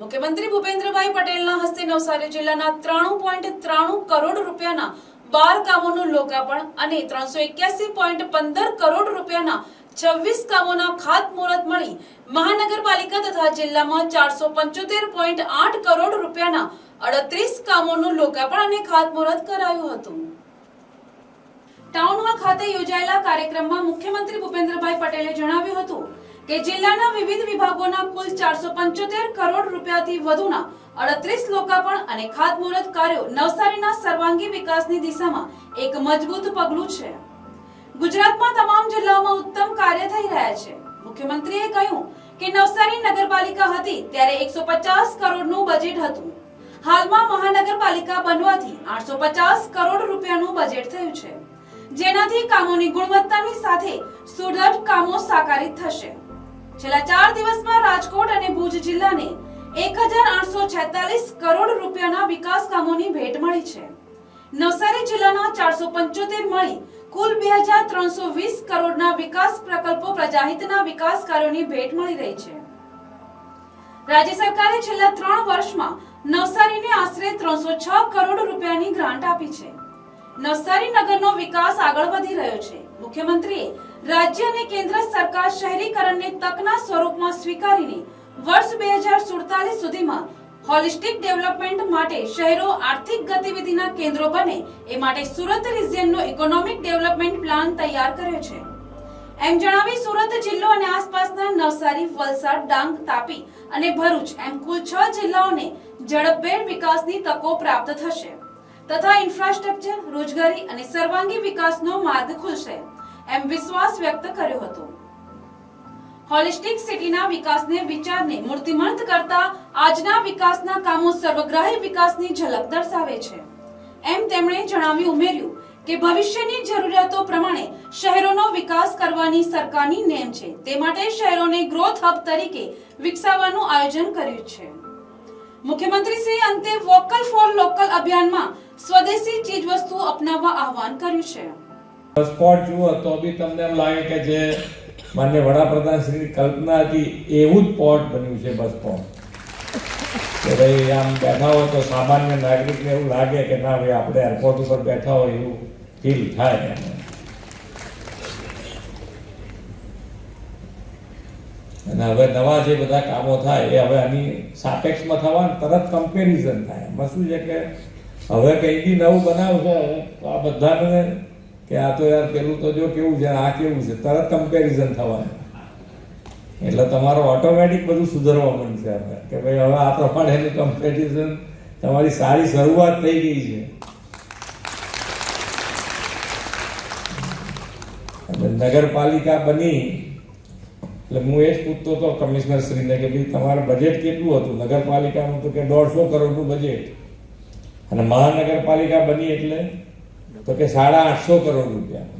મુખ્યમંત્રી ભૂપેન્દ્રભાઈ પટેલના હસ્તે નવસારી જિલ્લાના ત્રાણું પોઈન્ટ ત્રાણું કરોડ રૂપિયાના બાર કામોનું લોકાર્પણ અને ત્રણસો એક્યાસી પોઈન્ટ પંદર કરોડ રૂપિયાના છવ્વીસ કામોના ખાતમુહૂર્ત મળી. મહાનગરપાલિકા તથા જિલ્લામાં ચારસો પંચોતેર પોઈન્ટ આઠ કરોડ રૂપિયાના અડત્રીસ કામોનું લોકાર્પણ અને ખાતમુહૂર્ત કરાયું હતું. ટાઉન હોલ ખાતે યોજાયેલા કાર્યક્રમમાં મુખ્યમંત્રી ભૂપેન્દ્રભાઈ પટેલે જણાવ્યું હતું કે જિલ્લાના વિવિધ વિભાગોના કુલ ચારસો પંચોતેર કરોડ રૂપિયાથી વધુના અડત્રીસ લોકાર્પણ અને ખાતમુહૂર્ત કાર્યો નવસારીના સર્વાંગી વિકાસની દિશામાં એક મજબૂત પગલું છે. ગુજરાતમાં તમામ જિલ્લાઓમાં ઉત્તમ કાર્ય થઈ રહ્યા છે. મુખ્યમંત્રીએ કહ્યું કે નવસારી નગરપાલિકા હતી ત્યારે એકસો પચાસ કરોડનું બજેટ હતું. હાલમાં મહાનગરપાલિકા બનવાથી આઠસો પચાસ કરોડ રૂપિયાનું બજેટ થયું છે. જેનાથી કામોની ગુણવત્તાની સાથે સુદૃઢ કામો સાકારિત થશે. છેલ્લા ચાર દિવસમાં રાજકોટ અને ભુજ જિલ્લાને એક કરોડ રૂપિયાના વિકાસ કામોની ભેટ મળી છે. નવસારી જિલ્લાના ચારસો મળી કુલ બે કરોડના વિકાસ પ્રકલ્પો પ્રજાહિતના વિકાસ કાર્યોની ભેટ મળી રહી છે. રાજ્ય સરકારે છેલ્લા ત્રણ વર્ષમાં નવસારીને આશરે ત્રણસો છ કરોડ રૂપિયાની ગ્રાન્ટ આપી છે. નવસારી નગરનો વિકાસ આગળ વધી રહ્યો છે. મુખ્યમંત્રીએ રાજ્ય અને કેન્દ્ર સરકાર શહેરીકરણને તકના સ્વરૂપમાં સ્વીકારીને વર્ષ બે હજાર સુડતાલીસ સુધીમાં હોલિસ્ટિક ડેવલપમેન્ટ માટે શહેરો આર્થિક ગતિવિધિના કેન્દ્રો બને એ માટે સુરત રિજિયનનો ઇકોનોમિક ડેવલપમેન્ટ પ્લાન તૈયાર કર્યો છે. એમ જણાવી સુરત જિલ્લો અને આસપાસના નવસારી, વલસાડ, ડાંગ, તાપી અને ભરૂચ એમ કુલ છ જિલ્લાઓને ઝડપભેર વિકાસની તકો પ્રાપ્ત થશે. તથા ઇન્ફ્રાસ્ટ્રક્ચર રોજગારી અને સર્વાંગી વિકાસનો માર્ગ ખુલશે. એમ વિશ્વાસ વ્યક્ત કર્યો હતો. હોલિસ્ટિક સિટીના વિકાસને વિચારને મૂર્તિમંત કરતા આજના વિકાસના કામો સર્વગ્રાહી વિકાસની ઝલક દર્શાવે છે. એમ તેમણે જણાવી ઉમેર્યું કે ભવિષ્યની જરૂરિયાતો પ્રમાણે શહેરોનો વિકાસ કરવાની સરકારની નેમ છે. તે માટે શહેરોને ગ્રોથ હબ તરીકે વિકસાવવાનું આયોજન કર્યું છે. મુખ્યમંત્રી શ્રી અંતે વોકલ ફોર લોકલ અભિયાનમાં સ્વદેશી ચીજવસ્તુઓ અપનાવવા આહવાન કર્યું છે. સ્પોટ જુઓ તો બી તમને એમ લાગે કે જે માન્ય વડાપ્રધાન શ્રીની કલ્પના હતી, એવું જ પોર્ટ બન્યું છે બસ પોર્ટ કે ભાઈ આમ બેઠા હોય તો સામાન્ય નાગરિકને એવું લાગે કે ના ભાઈ આપણે એરપોર્ટ ઉપર બેઠા હોય એવું ફીલ થાય અને હવે નવા જે બધા કામો થાય, એ હવે આની સાપેક્ષમાં થવા તરત કમ્પેરિઝન થાય. એમાં. શું છે કે હવે કંઈ બી નવું બનાવશો તો આ બધાને કે આ તો યાર પેલું તો જો કેવું છે, આ કેવું છે? તરત કમ્પેરિઝન થવાનું. એટલે તમારો ઓટોમેટિક બધું સુધરવા મળશે આપણે. કે ભાઈ હવે આ પ્રમાણેનું કમ્પેરિઝન તમારી સારી શરૂઆત થઈ ગઈ છે. નગરપાલિકા બની, એટલે હું એ જ પૂછતો હતો કમિશનર શ્રીને કે ભાઈ તમારું બજેટ કેટલું હતું? નગરપાલિકાનું તો કે દોઢસો કરોડનું બજેટ અને મહાનગરપાલિકા બની એટલે તો કે સાડા આઠસો કરોડ રૂપિયા.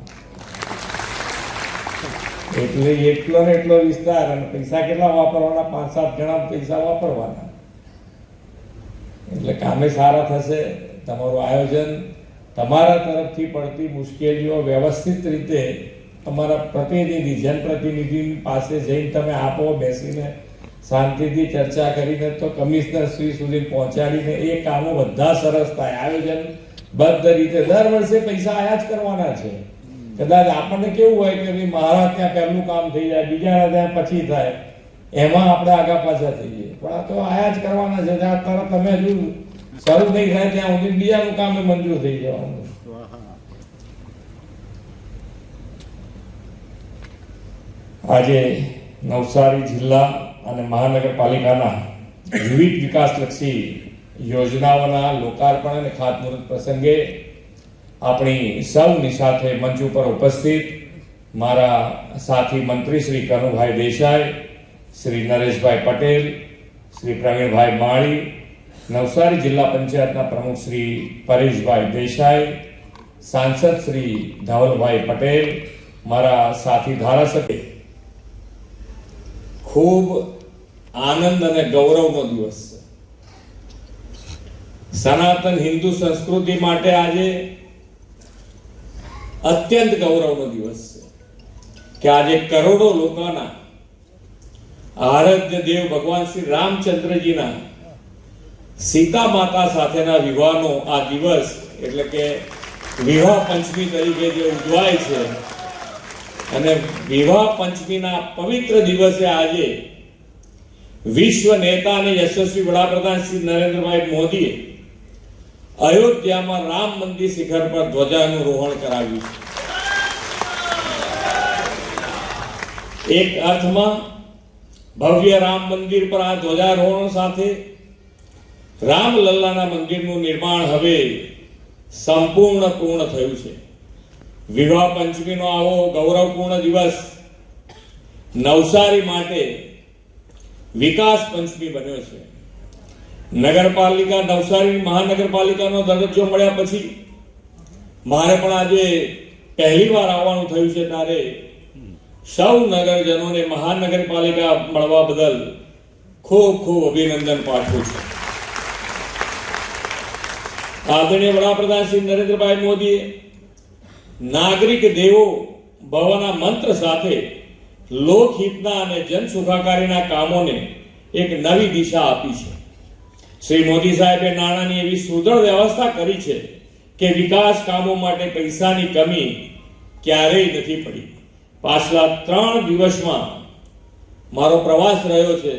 એટલે એટલો ને એટલો વિસ્તાર અને પૈસા કેટલા વાપરવાના? પાંચ સાત જણા પૈસા વાપરવાના. એટલે કામે સારા થશે, તમારું આયોજન તમારા તરફથી પડતી મુશ્કેલીઓ વ્યવસ્થિત રીતે તમારા પ્રતિનિધિ, જનપ્રતિનિધિ પાસે જઈને તમે આપો, બેસીને શાંતિથી ચર્ચા કરીને તો કમિશનર શ્રી સુધી પહોંચાડીને એ કામો બધા સરસ થાય. આયોજન બદ્ધ રીતે દર વર્ષે પૈસા આયા જ કરવાના છે. કદાચ આપણને કેવું હોય કે ભાઈ મારા ત્યાં પહેલું કામ થઈ જાય, બીજાના ત્યાં પછી થાય. એમાં આપણે આગા પાછા થઈએ પણ આ તો આયા જ કરવાના છે. જ્યાં તરત તમે હજુ શરૂ નહીં થાય ત્યાં સુધી બીજાનું કામ મંજૂર થઈ જવાનું. આજે નવસારી જિલ્લા અને મહાનગરપાલિકાના વિવિધ વિકાસલક્ષી યોજનાઓના લોકાર્પણ અને ખાતમુહૂર્ત પ્રસંગે આપણી સૌની સાથે મંચ ઉપર ઉપસ્થિત મારા સાથી મંત્રી શ્રી કનુભાઈ દેસાઈ, શ્રી નરેશભાઈ પટેલ, શ્રી પ્રવીણભાઈ માળી, નવસારી જિલ્લા પંચાયતના પ્રમુખ શ્રી પરેશભાઈ દેસાઈ, સાંસદ શ્રી ધવલભાઈ પટેલ, મારા સાથી ધારાસભ્ય. ખૂબ આનંદ અને ગૌરવનો દિવસ છે. સનાતન હિન્દુ સંસ્કૃતિ માટે આજે અત્યંત ગૌરવનો દિવસ છે કે આજે કરોડો લોકોના આરાધ્ય દેવ ભગવાન શ્રી રામચંદ્રજીના સીતા માતા સાથેના વિવાહનો આ દિવસ એટલે કે વિવાહ પંચમી તરીકે જે ઉજવાય છે અને વિવાહ પંચમીના પવિત્ર દિવસે આજે વિશ્વ નેતા અને યશસ્વી વડાપ્રધાન શ્રી નરેન્દ્રભાઈ મોદીએ અયોધ્યામાં રામ મંદિર શિખર પર ધ્વજાનું રોહણ કરાવ્યું છે. એક અર્થમાં, ભવ્ય રામ મંદિર પર આ ધ્વજારોહણ સાથે રામલલ્લાના મંદિરનું નિર્માણ હવે સંપૂર્ણ પૂર્ણ થયું છે. વિવાહ પંચમીનો આવો ગૌરવપૂર્ણ દિવસ નવસારી માટે વિકાસ પંચમી બન્યો છે. નગરપાલિકા, નવસારી મહાનગરપાલિકાનો દરજ્જો મળ્યા પછી મારે પણ આજે પહેલી વાર આવવાનું થયું છે ત્યારે સૌ નગરજનોને મહાનગરપાલિકા મળવા બદલ ખૂબ ખૂબ અભિનંદન પાઠવું છું. આદરણીય વડાપ્રધાન શ્રી નરેન્દ્રભાઈ મોદીએ નાગરિક દેવો ભવના મંત્ર સાથે લોકહિતના અને જન સુખાકારીના કામોને એક નવી દિશા આપી છે. શ્રી મોદી સાહેબે નાણાંની એવી સુદૃઢ વ્યવસ્થા કરી છે કે વિકાસ કામો માટે પૈસાની કમી ક્યારેય નથી પડી. પાછલા ત્રણ દિવસમાં મારો પ્રવાસ રહ્યો છે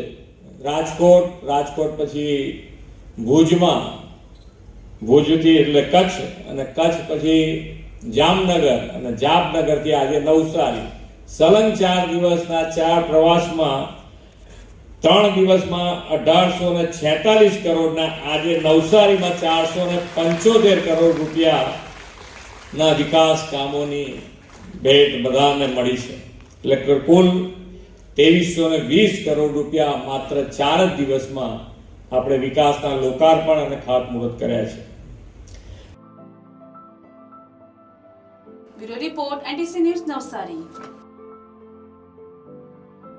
રાજકોટ રાજકોટ પછી ભુજમાં. ભુજથી એટલે કચ્છ અને કચ્છ પછી જામનગર અને જામનગરથી આજે નવસારી. સલંગ ચાર દિવસના ચાર પ્રવાસમાં ત્રણ દિવસમાં અઢારસો ને છેતાલીસ કરોડના આજે નવસારીમાં ચારસો ને પંચોતેર કરોડ રૂપિયાના વિકાસ કામોની ભેટ બધાને મળી છે. એટલે કુલ ત્રેવીસો ને વીસ કરોડ રૂપિયા માત્ર ચાર જ દિવસમાં આપણે વિકાસના લોકાર્પણ અને ખાતમુહૂર્ત કર્યા છે. Report NTC news Navsari.